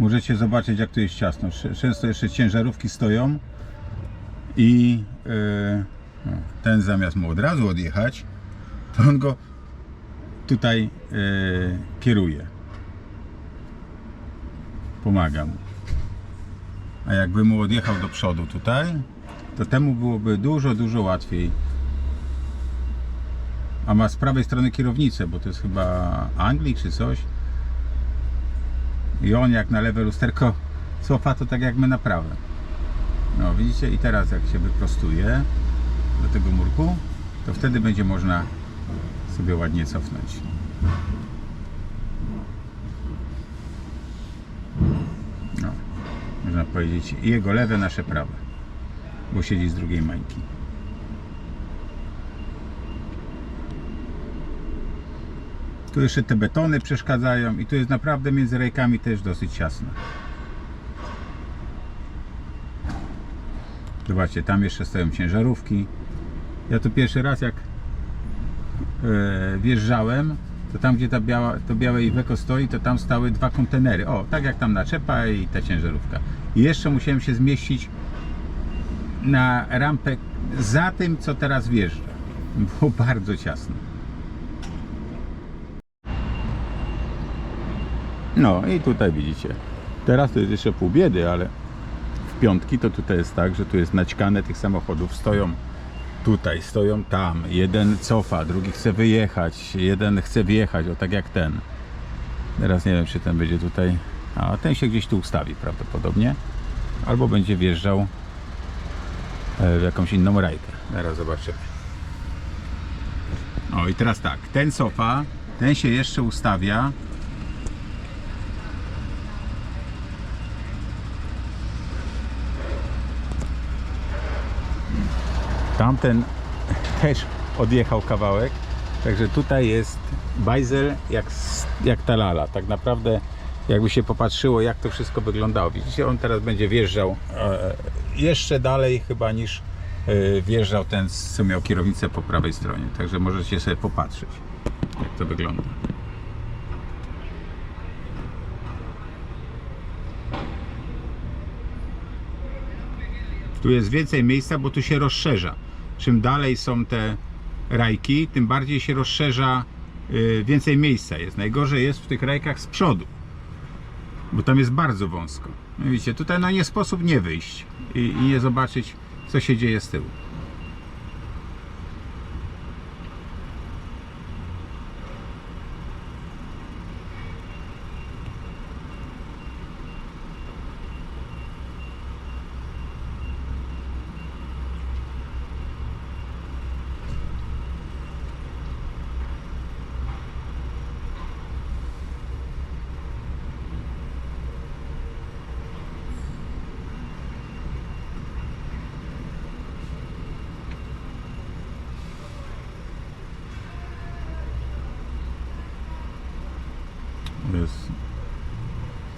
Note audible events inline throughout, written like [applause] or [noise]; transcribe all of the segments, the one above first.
możecie zobaczyć jak tu jest ciasno. Często jeszcze ciężarówki stoją i yy, no, ten zamiast mu od razu odjechać, to on go tutaj yy, kieruje. Pomaga mu. A jakby mu odjechał do przodu tutaj, to temu byłoby dużo, dużo łatwiej. A ma z prawej strony kierownicę, bo to jest chyba Anglik czy coś. I on jak na lewe lusterko cofa, to tak jak my na prawe. No widzicie, i teraz jak się wyprostuje do tego murku, to wtedy będzie można sobie ładnie cofnąć. No, można powiedzieć jego lewe, nasze prawe, bo siedzi z drugiej mańki. Tu jeszcze te betony przeszkadzają i tu jest naprawdę między rejkami też dosyć ciasno. Zobaczcie, tam jeszcze stoją ciężarówki. Ja tu pierwszy raz jak e, wjeżdżałem, to tam gdzie ta biała, to białe Iveco stoi, to tam stały dwa kontenery. O, tak jak tam naczepa i ta ciężarówka. I jeszcze musiałem się zmieścić na rampę za tym, co teraz wjeżdża. Było [laughs] bardzo ciasno. No i tutaj widzicie. Teraz to jest jeszcze pół biedy, ale w piątki to tutaj jest tak, że tu jest naćkane tych samochodów. Stoją tutaj, stoją tam. Jeden cofa, drugi chce wyjechać, jeden chce wjechać, o tak jak ten. Teraz nie wiem, czy ten będzie tutaj. A ten się gdzieś tu ustawi prawdopodobnie. Albo będzie wjeżdżał e, w jakąś inną rajkę. Zaraz zobaczymy. O i teraz tak, ten cofa, ten się jeszcze ustawia. Tamten też odjechał kawałek. Także tutaj jest bajzel jak, jak ta lala. Tak naprawdę jakby się popatrzyło jak to wszystko wyglądało. Widzicie, on teraz będzie wjeżdżał e, jeszcze dalej chyba niż e, wjeżdżał ten, co miał kierownicę po prawej stronie. Także możecie sobie popatrzeć jak to wygląda. Tu jest więcej miejsca, bo tu się rozszerza. Czym dalej są te rajki, tym bardziej się rozszerza, y, więcej miejsca jest. Najgorzej jest w tych rajkach z przodu, bo tam jest bardzo wąsko. No widzicie, tutaj no nie sposób nie wyjść i, i nie zobaczyć, co się dzieje z tyłu. To jest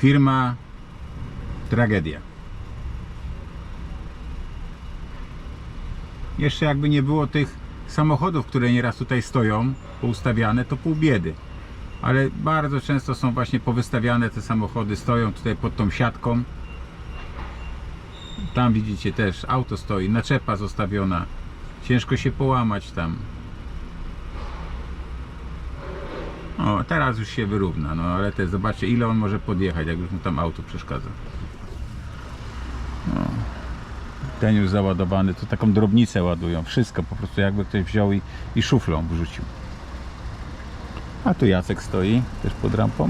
firma Tragedia. Jeszcze jakby nie było tych samochodów, które nieraz tutaj stoją, poustawiane, to pół biedy. Ale bardzo często są właśnie powystawiane te samochody, stoją tutaj pod tą siatką. Tam widzicie też, auto stoi, naczepa zostawiona. Ciężko się połamać tam. Teraz już się wyrówna, no ale też zobaczcie ile on może podjechać, jak już mu tam auto przeszkadza. No. Ten już załadowany, to taką drobnicę ładują, wszystko po prostu jakby ktoś wziął i, i szuflą wrzucił. A tu Jacek stoi, też pod rampą.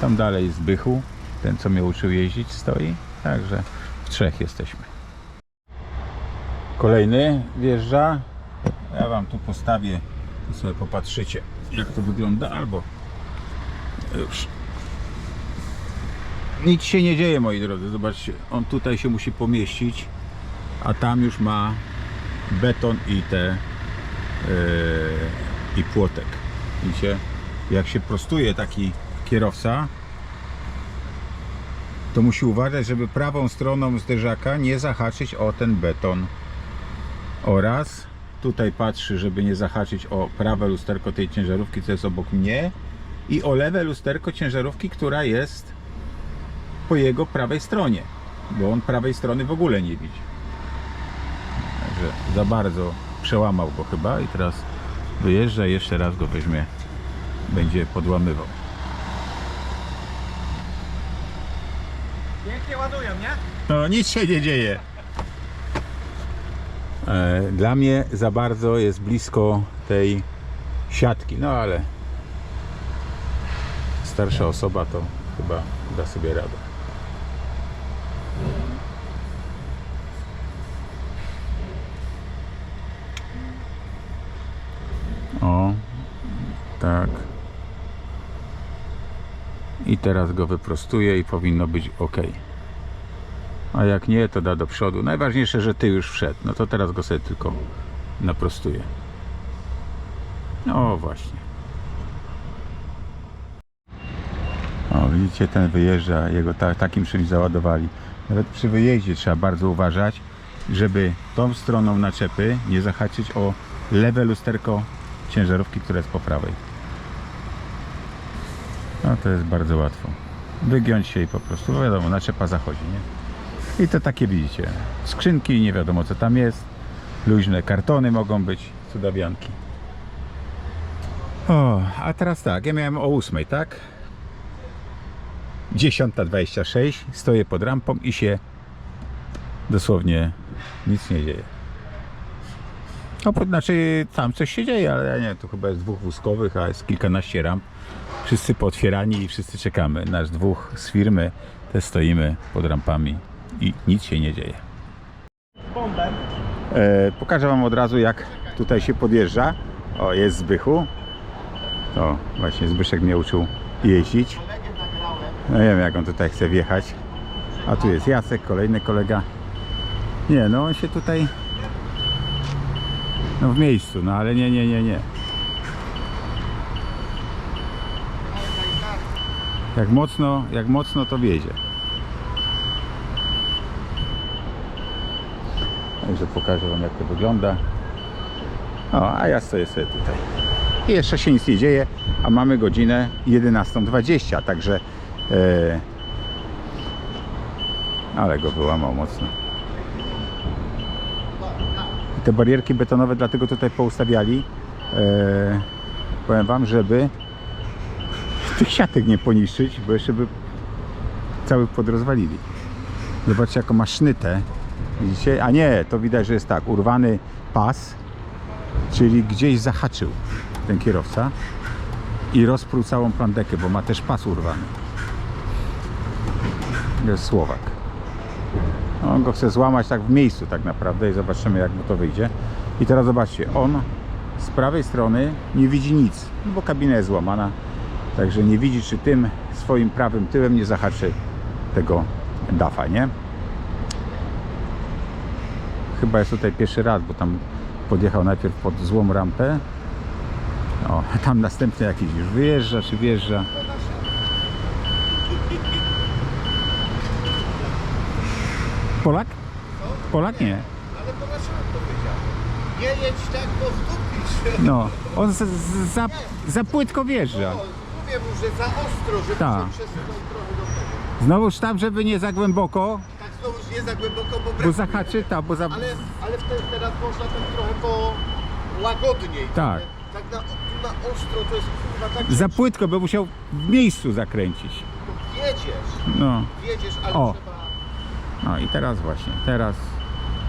Tam dalej Zbychu, ten co mnie uczył jeździć stoi, także w trzech jesteśmy. Kolejny wjeżdża. Ja wam tu postawię tu sobie popatrzycie jak to wygląda albo już. Nic się nie dzieje moi drodzy. Zobaczcie on tutaj się musi pomieścić a tam już ma beton i te yy, i płotek. Widzicie? Jak się prostuje taki kierowca to musi uważać żeby prawą stroną zderzaka nie zahaczyć o ten beton. Oraz tutaj patrzy, żeby nie zahaczyć o prawe lusterko tej ciężarówki, co jest obok mnie i o lewe lusterko ciężarówki, która jest po jego prawej stronie, bo on prawej strony w ogóle nie widzi. Także za bardzo przełamał go chyba i teraz wyjeżdża i jeszcze raz go weźmie, będzie podłamywał. Pięknie ładują, nie? No nic się nie dzieje. E, Dla mnie za bardzo jest blisko tej siatki, no ale starsza osoba to chyba da sobie radę. O, tak. I teraz go wyprostuję i powinno być ok. A jak nie, to da do przodu. Najważniejsze, że ty już wszedł. No to teraz go sobie tylko naprostuję. No właśnie. O, widzicie, ten wyjeżdża, jego ta, takim czymś załadowali. Nawet przy wyjeździe trzeba bardzo uważać, żeby tą stroną naczepy nie zahaczyć o lewe lusterko ciężarówki, która jest po prawej. No to jest bardzo łatwo. Wygiąć się i po prostu, wiadomo, naczepa zachodzi, nie? I to takie widzicie. Skrzynki, nie wiadomo co tam jest. Luźne kartony mogą być, cudawianki. O, a teraz tak, ja miałem o 8, tak? 10.26, stoję pod rampą i się dosłownie nic nie dzieje. No, po- znaczy tam coś się dzieje, ale ja nie, tu chyba jest dwóch wózkowych, a jest kilkanaście ramp. Wszyscy pootwierani i wszyscy czekamy. Nasz dwóch z firmy też stoimy pod rampami i nic się nie dzieje. E, pokażę Wam od razu jak tutaj się podjeżdża. O, jest Zbychu. O, właśnie Zbyszek mnie uczył jeździć. No nie wiem jak on tutaj chce wjechać. A tu jest Jacek, kolejny kolega. Nie, no on się tutaj... No w miejscu, no ale nie, nie, nie, nie. Jak mocno, jak mocno to wiezie. Także pokażę Wam jak to wygląda. O, a ja stoję sobie tutaj. I jeszcze się nic nie dzieje, a mamy godzinę 11.20, także e, ale go wyłamał mocno. Te barierki betonowe dlatego tutaj poustawiali e, powiem Wam, żeby tych siatek nie poniszczyć, bo jeszcze by cały podrozwalili. Zobaczcie jaką ma sznytę. A nie, to widać, że jest tak, urwany pas, czyli gdzieś zahaczył ten kierowca i rozpruł całą plandekę, bo ma też pas urwany. Jest Słowak. On go chce złamać tak w miejscu tak naprawdę i zobaczymy jak mu to wyjdzie. I teraz zobaczcie, on z prawej strony nie widzi nic, no bo kabina jest złamana, także nie widzi czy tym swoim prawym tyłem nie zahaczy tego dafa, nie? Chyba jest tutaj pierwszy raz, bo tam podjechał najpierw pod złą rampę. O, tam następny jakiś już wyjeżdża czy wjeżdża. Polak? Polak nie. Ale dlaczego to powiedział? Nie jedź tak, bo. No, on z, z, za, za płytko wjeżdża. No, mówię mu, że za ostro, żeby Tak. się przesunął trochę do tego. Znowuż tam, żeby nie za głęboko, znowu za głęboko, bo bo brakuje. zahaczy, ta, bo za... Ale, ale wtedy teraz można tak trochę po łagodniej. Tak. Tak na, tu na ostro to jest kurwa tak, Za płytko, by musiał w miejscu zakręcić. jedziesz. No, Jedziesz, ale O. trzeba... no i teraz właśnie, teraz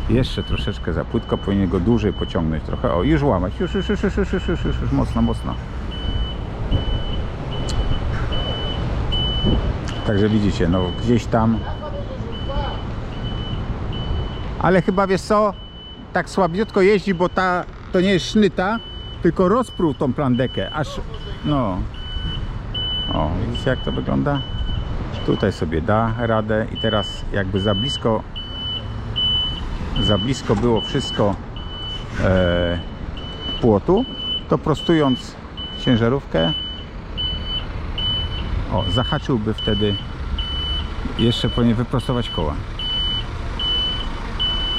jeszcze troszeczkę za płytko, powinien go dłużej pociągnąć trochę. O, już łamać, już, już, już, już, już, już, już, już, już mocno, mocno. Także widzicie, no gdzieś tam. Ale chyba wiesz co, tak słabiutko jeździ, bo ta to nie jest sznyta, tylko rozpruł tą plandekę, aż no. O, widzicie jak to wygląda? Tutaj sobie da radę i teraz jakby za blisko za blisko było wszystko e, płotu, to prostując ciężarówkę o, zahaczyłby wtedy jeszcze powinien wyprostować koła.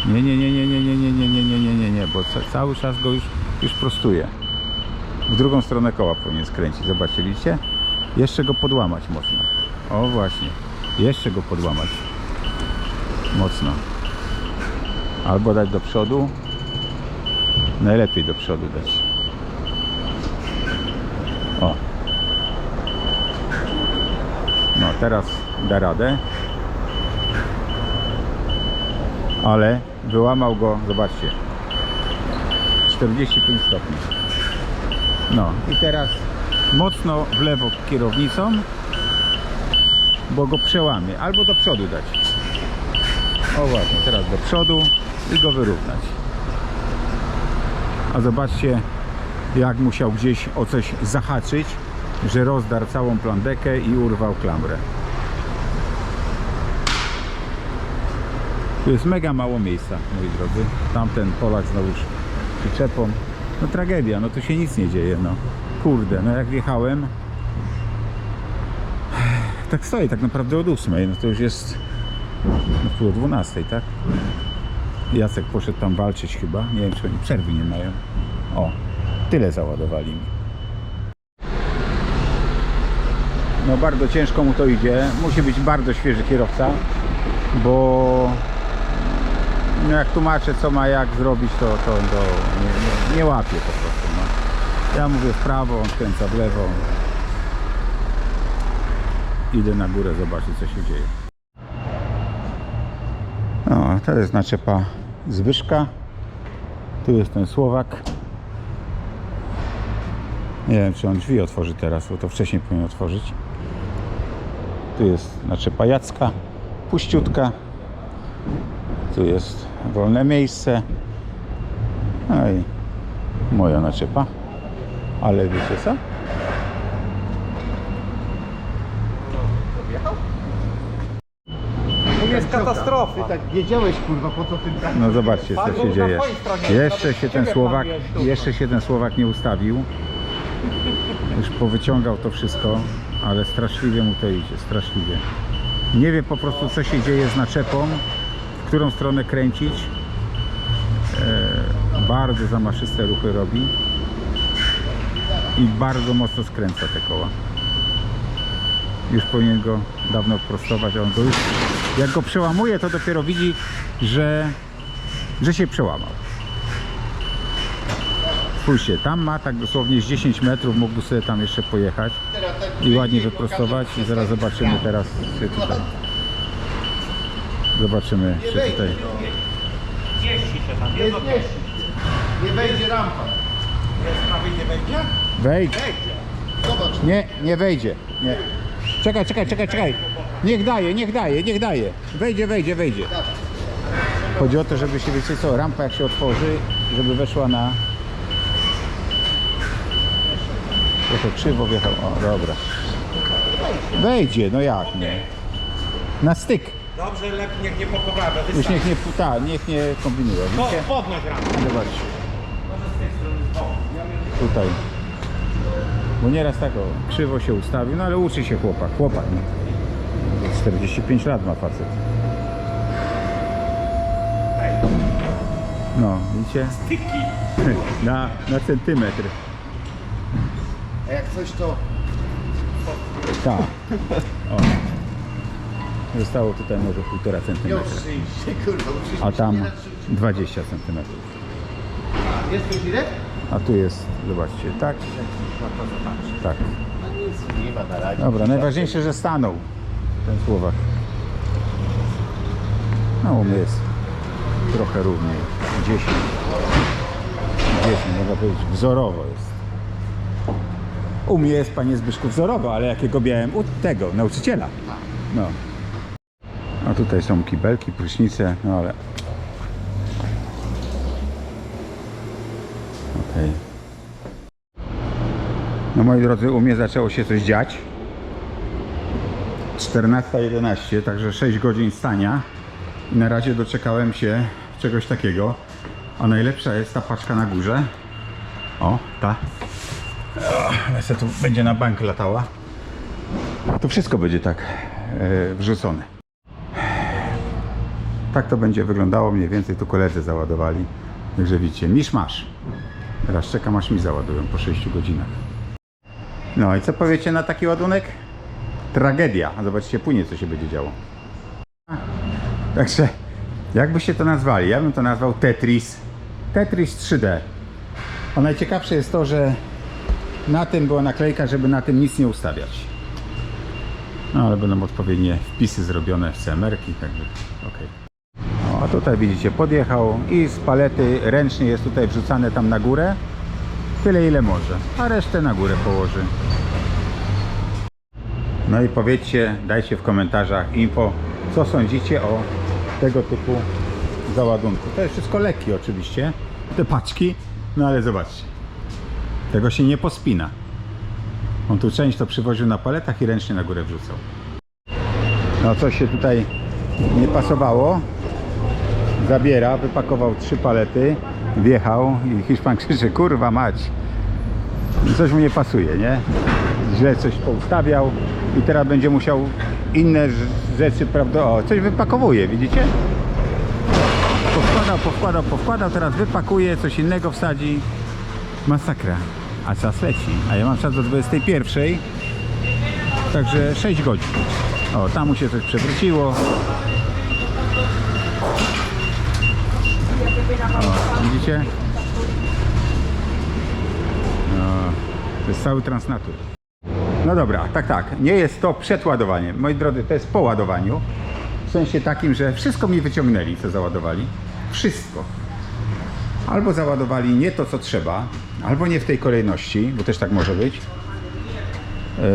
Nie, nie, nie, nie, nie, nie, nie, nie, nie, nie, nie, nie, nie, bo ca cały czas go już, już prostuje. W drugą stronę koła powinien skręcić. Zobaczcie? Jeszcze go podłamać mocno. O właśnie. Jeszcze go podłamać. Mocno. Albo dać do przodu. Najlepiej do przodu dać. O. No teraz da radę. Ale wyłamał go, zobaczcie. 45 stopni. No i teraz mocno w lewo kierownicą, bo go przełamie. Albo do przodu dać. O właśnie, teraz do przodu i go wyrównać. A zobaczcie, jak musiał gdzieś o coś zahaczyć, że rozdarł całą plandekę i urwał klamrę. Tu jest mega mało miejsca, moi drodzy. Tamten Polak znowuż przyczepą. No tragedia, no tu się nic nie dzieje, no. Kurde, no jak wjechałem, [sighs] tak stoję tak naprawdę od 8, no to już jest no pół o 12, tak? Jacek poszedł tam walczyć chyba, nie wiem czy oni przerwy nie mają. O, tyle załadowali mi. No bardzo ciężko mu to idzie, musi być bardzo świeży kierowca, bo jak tłumaczę co ma jak zrobić, to, to, to nie, nie, nie łapie po prostu. No. Ja mówię w prawo, on skręca w lewo. Idę na górę zobaczyć co się dzieje. No, to jest naczepa Zbyszka. Tu jest ten Słowak. Nie wiem, czy on drzwi otworzy teraz, bo to wcześniej powinien otworzyć. Tu jest naczepa Jacka, puściutka. Tu jest wolne miejsce. No i moja naczepa. Ale wiecie co? Tu jest katastrofa. Ty tak wiedziałeś kurwa po co tym tak. No zobaczcie co się dzieje. Jeszcze się ten Słowak, jeszcze się ten Słowak nie ustawił. Już powyciągał to wszystko, ale straszliwie mu to idzie, straszliwie. Nie wie po prostu co się dzieje z naczepą, w którą stronę kręcić. E, bardzo zamaszyste ruchy robi i bardzo mocno skręca te koła. Już powinien go dawno prostować, a on go już, jak go przełamuje, to dopiero widzi, że, że się przełamał. Spójrzcie, tam ma tak dosłownie z 10 metrów, mógłby sobie tam jeszcze pojechać i ładnie wyprostować i zaraz zobaczymy teraz czy tutaj. Zobaczymy, czy tutaj. Nie zmieści. Nie wejdzie rampa. Jest prawie nie wejdzie? Wejdź! Zobacz. Nie, nie wejdzie. Nie. Czekaj, czekaj, czekaj, czekaj. Niech daje, niech daje, niech daje. Wejdzie, wejdzie, wejdzie. Chodzi o to, żeby się, wiecie co, rampa jak się otworzy, żeby weszła na... Trochę krzywo wjechał. O, dobra. Wejdzie, no jak nie? Na styk. Dobrze, lepiej niech nie poporawia. Już niech nie puta, niech nie kombinuje. Widzicie? Podnoś ramę. Zobacz. Tutaj. Bo nieraz tak o, krzywo się ustawił, no ale uczy się chłopak. Chłopak, no. 45 lat ma facet. No, widzicie? [laughs] Na, na centymetr. A jak coś to. Tak. [laughs] O. Zostało tutaj może półtora Nie centymetra. ostrzyjcie, kurwa. musisz A tam ile- 20 centymetrów. Jest tu ile? A tu jest, zobaczcie, tak, tak. No nic, nie ma na razie. Dobra, najważniejsze, że stanął ten Słowak. No u mnie jest trochę równiej. 10. 10, można powiedzieć, wzorowo jest. U mnie jest, panie Zbyszku, wzorowo, ale jakiego miałem u tego, nauczyciela. No. A tutaj są kibelki, prysznice, no ale... Okej. No moi drodzy, u mnie zaczęło się coś dziać. 14.11, także 6 godzin stania. I na razie doczekałem się czegoś takiego. A najlepsza jest ta paczka na górze. O, ta. Ale tu będzie na bank latała. To wszystko będzie tak e, wrzucone. Tak to będzie wyglądało mniej więcej. Tu koledzy załadowali. Także widzicie, misz masz. Teraz czekam aż mi załadują po 6 godzinach. No i co powiecie na taki ładunek? Tragedia. Zobaczcie później, co się będzie działo. Także, jakbyście to nazwali? Ja bym to nazwał Tetris. Tetris 3D. A najciekawsze jest to, że na tym była naklejka, żeby na tym nic nie ustawiać. No ale będą odpowiednie wpisy zrobione w CMR-ki, także okej. No, a tutaj widzicie, podjechał i z palety ręcznie jest tutaj wrzucane tam na górę. Tyle ile może, a resztę na górę położy. No i powiedzcie, dajcie w komentarzach info, co sądzicie o tego typu załadunku. To jest wszystko lekkie oczywiście, te paczki, no ale zobaczcie, tego się nie pospina. On tu część to przywoził na paletach i ręcznie na górę wrzucał. No coś się tutaj nie pasowało. Zabiera, wypakował trzy palety, wjechał i Hiszpan krzyczy, kurwa mać. Coś mu nie pasuje, nie? Źle coś poustawiał i teraz będzie musiał inne rz- rzeczy, prawda? O, coś wypakowuje, widzicie? Powkładał, powkładał, powkładał, teraz wypakuje, coś innego wsadzi. Masakra. A czas leci. A ja mam czas do 21. Także 6 godzin. O, tam mu się coś przewróciło. O, widzicie? No, to jest cały transnatur. No dobra, tak, tak. Nie jest to przed ładowaniem. Moi drodzy, to jest po ładowaniu. W sensie takim, że wszystko mi wyciągnęli, co załadowali. Wszystko. Albo załadowali nie to, co trzeba, albo nie w tej kolejności, bo też tak może być. Yy,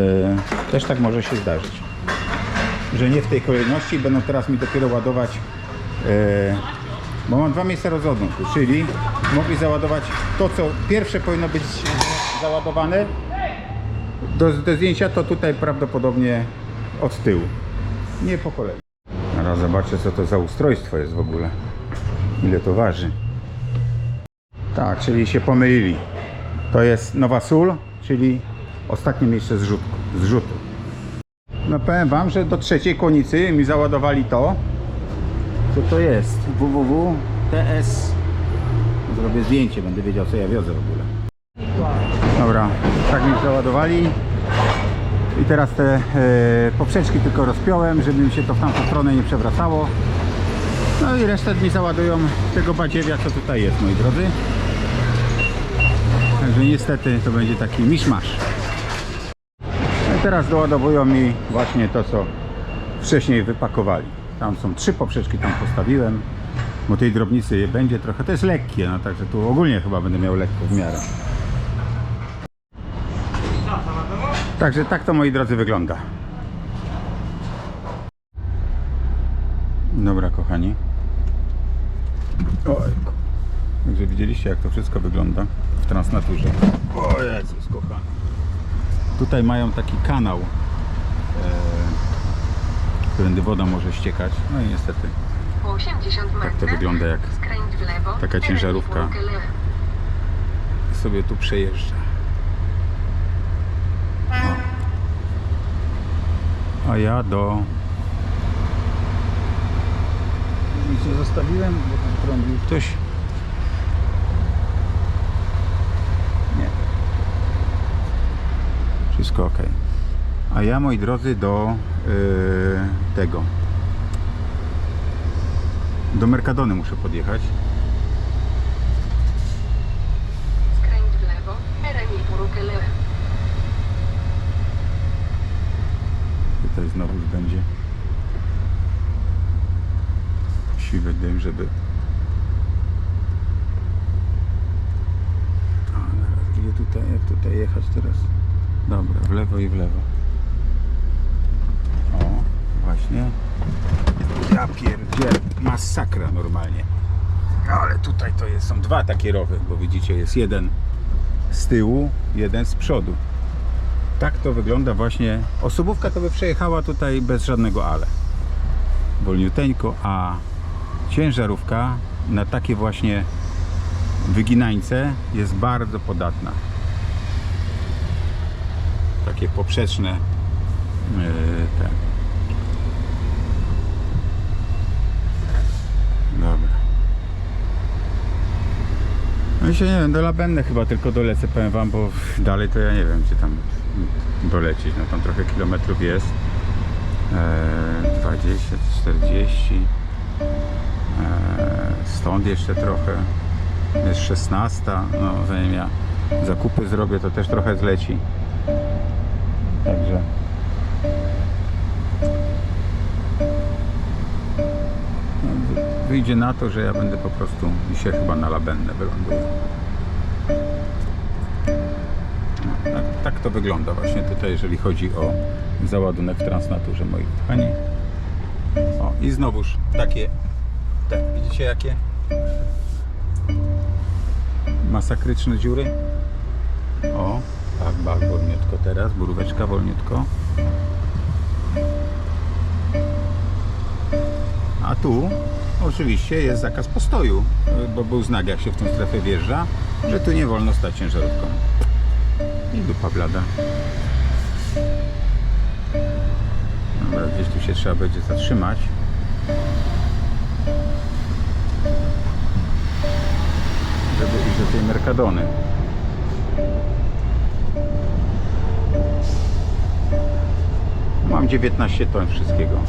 też tak może się zdarzyć. Że nie w tej kolejności będą teraz mi dopiero ładować, yy, bo mam dwa miejsca rozładunku, czyli mogli załadować to, co pierwsze powinno być załadowane do, do zdjęcia, to tutaj prawdopodobnie od tyłu. Nie po kolei. Teraz zobaczę, co to za ustrojstwo jest w ogóle. Ile to waży. Tak, czyli się pomylili. To jest nowa sól, czyli ostatnie miejsce zrzutku, zrzutu. No powiem Wam, że do trzeciej konicy mi załadowali to. Co to jest? www.ts Zrobię zdjęcie, będę wiedział co ja wiozę w ogóle. Dobra, tak mi załadowali. I teraz te e, poprzeczki tylko rozpiąłem, żeby mi się to w tamtą stronę nie przewracało. No i resztę mi załadują tego badziewia, co tutaj jest, moi drodzy. Także niestety to będzie taki miszmasz. No i teraz doładowują mi właśnie to, co wcześniej wypakowali. Tam są trzy poprzeczki, tam postawiłem, bo tej drobnicy będzie trochę, to jest lekkie, no także tu ogólnie chyba będę miał lekko w miarę. Także tak to moi drodzy wygląda. Dobra kochani. Ojku. Także widzieliście jak to wszystko wygląda w transnaturze. O Jezus kochany. Tutaj mają taki kanał, e, którędy woda może ściekać. No i niestety 80 metrów. Tak to wygląda, jak Skręć w lewo. taka ciężarówka. sobie tu przejeżdża. O. A ja do... Nic nie zostawiłem, bo tam trąbił ktoś. Nie. Wszystko ok. A ja, moi drodzy, do tego. Do Mercadony muszę podjechać. Skręć w lewo. Tutaj znowu będzie siwy dym, żeby zaraz, gdzie tutaj, jak tutaj jechać teraz dobra, w lewo i w lewo o, właśnie ja pierdzielę, masakra normalnie ale tutaj to jest, są dwa takie rowy, bo widzicie, jest jeden z tyłu, jeden z przodu tak to wygląda właśnie. Osobówka to by przejechała tutaj bez żadnego ale. Wolniuteńko, a ciężarówka na takie właśnie wyginańce jest bardzo podatna. Takie poprzeczne yy, te. Dobra. No i się nie wiem, do Labenne chyba tylko dolecę, powiem wam, bo dalej to ja nie wiem, gdzie tam dolecieć. No tam trochę kilometrów jest. E, 20, 40. E, stąd jeszcze trochę. Jest 16. No zanim ja zakupy zrobię, to też trochę zleci. Także wyjdzie na to, że ja będę po prostu dzisiaj chyba na Labennę wyląduję. No, tak, tak to wygląda właśnie tutaj, jeżeli chodzi o załadunek w transnaturze, moi kochani. O, i znowuż takie, tak, widzicie jakie masakryczne dziury? O, tak, bak, wolniutko teraz, buróweczka wolniutko. A tu oczywiście jest zakaz postoju, bo był znak jak się w tą strefę wjeżdża, że tu nie wolno stać ciężarówką. I dupa blada. Dobra, gdzieś tu się trzeba będzie zatrzymać. Żeby iść do tej Mercadony. Mam 19 ton wszystkiego.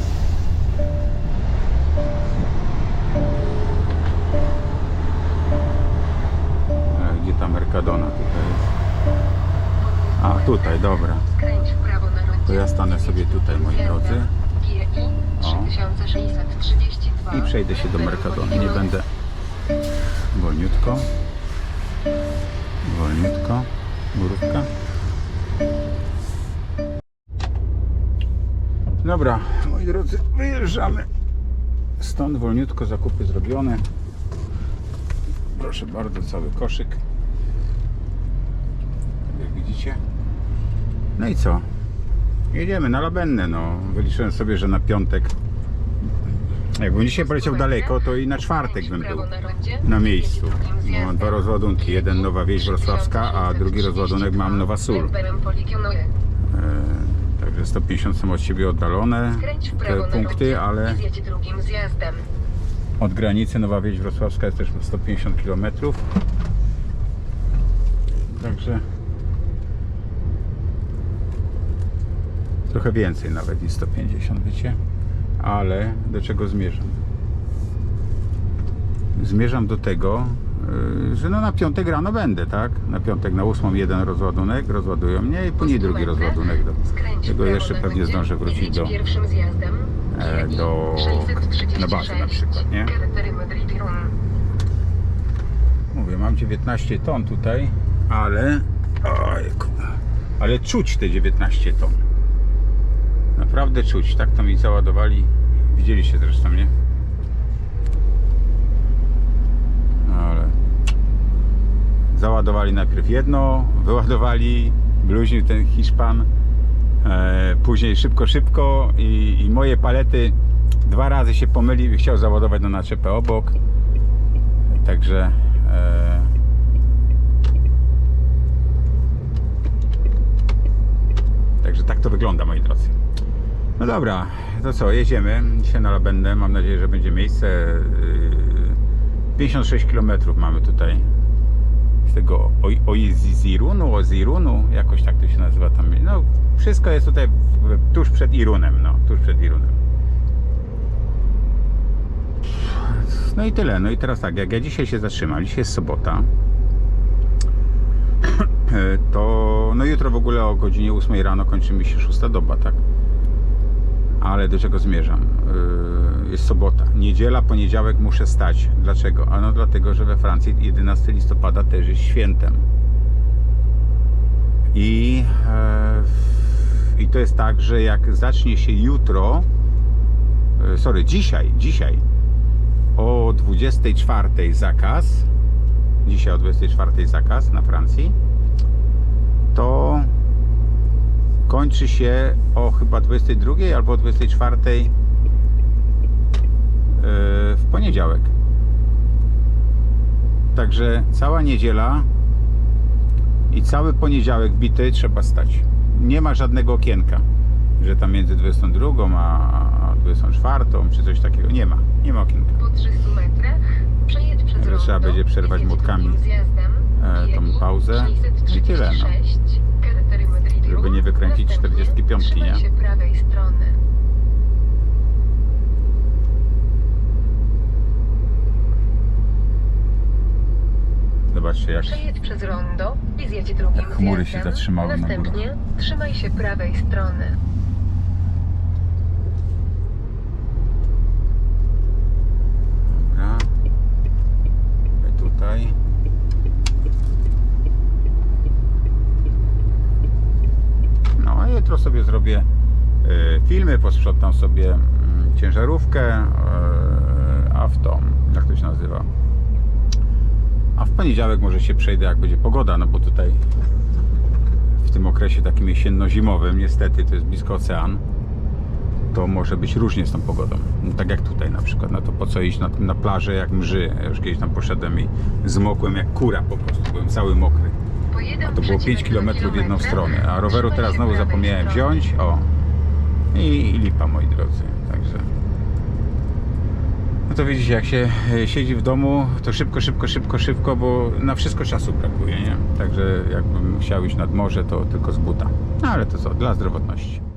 Mercadona tutaj jest? A, tutaj, dobra. To ja stanę sobie tutaj, moi drodzy. 3632. I przejdę się do Mercadony. Nie będę wolniutko. Wolniutko. Murówka. Dobra, moi drodzy, wyjeżdżamy. Stąd wolniutko zakupy zrobione. Proszę bardzo, cały koszyk. No i co? Jedziemy na Labennę, no. Wyliczyłem sobie, że na piątek Jakbym dzisiaj poleciał daleko, to i na czwartek bym był na miejscu. No, Mam dwa rozładunki. Jeden Nowa Wieś Wrocławska, a drugi rozładunek mam Nowa Sól. E, także 150 są od siebie oddalone te punkty, ale od granicy Nowa Wieś Wrocławska jest też 150 km. Także trochę więcej nawet niż 150, wiecie? Ale do czego zmierzam? Zmierzam do tego, yy, że no na piątek rano będę, tak? Na piątek na ósmą jeden rozładunek, rozładują mnie i później drugi rozładunek. Do, tego jeszcze pewnie zdążę wrócić do, e, do- 636. na bazę na przykład, nie? Mówię, mam 19 ton tutaj, ale. Ojku, ale czuć te 19 ton. Naprawdę czuć. Tak to mi załadowali. Widzieliście zresztą, nie? Ale. Załadowali najpierw jedno, [laughs] wyładowali, bluźnił ten Hiszpan. E, później szybko, szybko i, i moje palety dwa razy się pomylił i chciał załadować na naczepę obok. Także e, Także tak to wygląda moi drodzy. No dobra, to co, jedziemy dzisiaj na Labennę. Mam nadzieję, że będzie miejsce. Yy, 56 km mamy tutaj z tego Oizirunu, Ozirunu, jakoś tak to się nazywa tam. No, wszystko jest tutaj tuż przed Irunem, no, tuż przed Irunem. No i tyle. No i teraz tak, jak ja dzisiaj się zatrzymam, dzisiaj jest sobota, [clears throat] to no jutro w ogóle o godzinie 8 rano kończy mi się szósta doba, tak? Ale do czego zmierzam? Yy, Jest sobota. Niedziela, poniedziałek muszę stać. Dlaczego? Ano dlatego, że we Francji 11 listopada też jest świętem. I, e, I to jest tak, że jak zacznie się jutro, e, sorry, dzisiaj, dzisiaj o 24 zakaz, dzisiaj o 24 zakaz na Francji, to kończy się o chyba 22 albo 24 yy, w poniedziałek. Także cała niedziela i cały poniedziałek bity trzeba stać. Nie ma żadnego okienka, że tam między 22 a 24 czy coś takiego. Nie ma. Nie ma okienka. Po 300 metrach przejedź przez trzeba będzie przerwać młotkami, e, tą pauzę i tyle, no. 636. Carretera Madrid Żeby nie wykręcić Następnie 45, trzymaj nie? się prawej strony. Zobaczcie jak Przejedź przez rondo i zjedź drugim chmury się zjazdem. zatrzymały na. Następnie trzymaj się prawej strony. Dobra. Tutaj. No a jutro sobie zrobię e, filmy, posprzątam sobie mm, ciężarówkę, e, a w tą, jak to się nazywa? A w poniedziałek może się przejdę, jak będzie pogoda, no bo tutaj w tym okresie takim jesienno-zimowym, niestety to jest blisko ocean, to może być różnie z tą pogodą. No, tak jak tutaj na przykład. No to po co iść na, na plażę jak mrzy? Ja już kiedyś tam poszedłem i zmokłem jak kura po prostu. Byłem cały mokry. A to było 5 km w jedną stronę. A roweru teraz znowu zapomniałem wziąć. O. I, I lipa moi drodzy. Także. No to widzicie, jak się e, siedzi w domu, to szybko, szybko, szybko, szybko, bo na wszystko czasu brakuje, nie? Także jakbym chciał iść nad morze, to tylko z buta. No ale to co, dla zdrowotności.